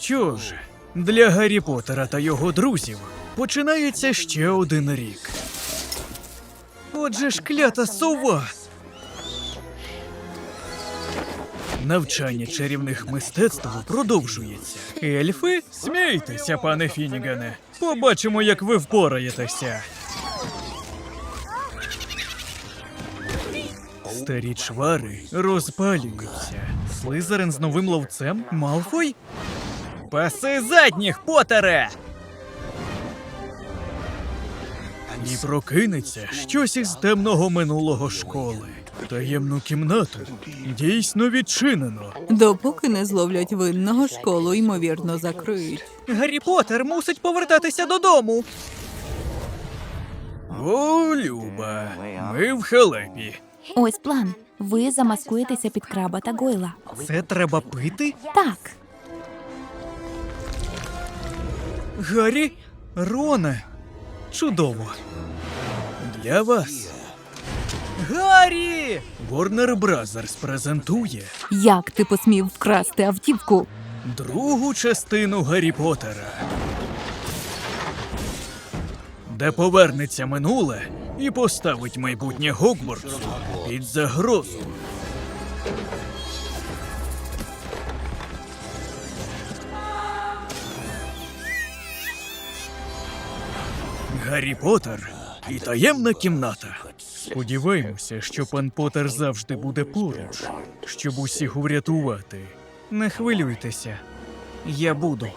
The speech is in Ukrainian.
Що ж, для Гаррі Поттера та його друзів починається ще один рік. Отже ж клята сова. Навчання чарівних мистецтв продовжується. Ельфи, смійтеся, пане Фінігане. Побачимо, як ви впораєтеся. Старі чвари розпалюються. Слизерин з новим ловцем? Малфой? Паси задніх, Потере! І прокинеться щось із темного минулого школи. Таємну кімнату дійсно відчинено. Допоки не зловлять винного, школу ймовірно закриють. Гаррі Поттер мусить повертатися додому. О, Люба, ми в халепі. Ось план. Ви замаскуєтеся під краба та гойла. Це треба пити? Так, Гаррі, Роне. Чудово. Для вас. Гаррі! Warner Brothers презентує Як ти посмів вкрасти автівку? другу частину Гаррі Поттера, де повернеться минуле і поставить майбутнє Гогвартсу під загрозу. Гаррі Поттер і таємна кімната. Сподіваємося, що пан Поттер завжди буде поруч, щоб усіх врятувати. Не хвилюйтеся, я буду.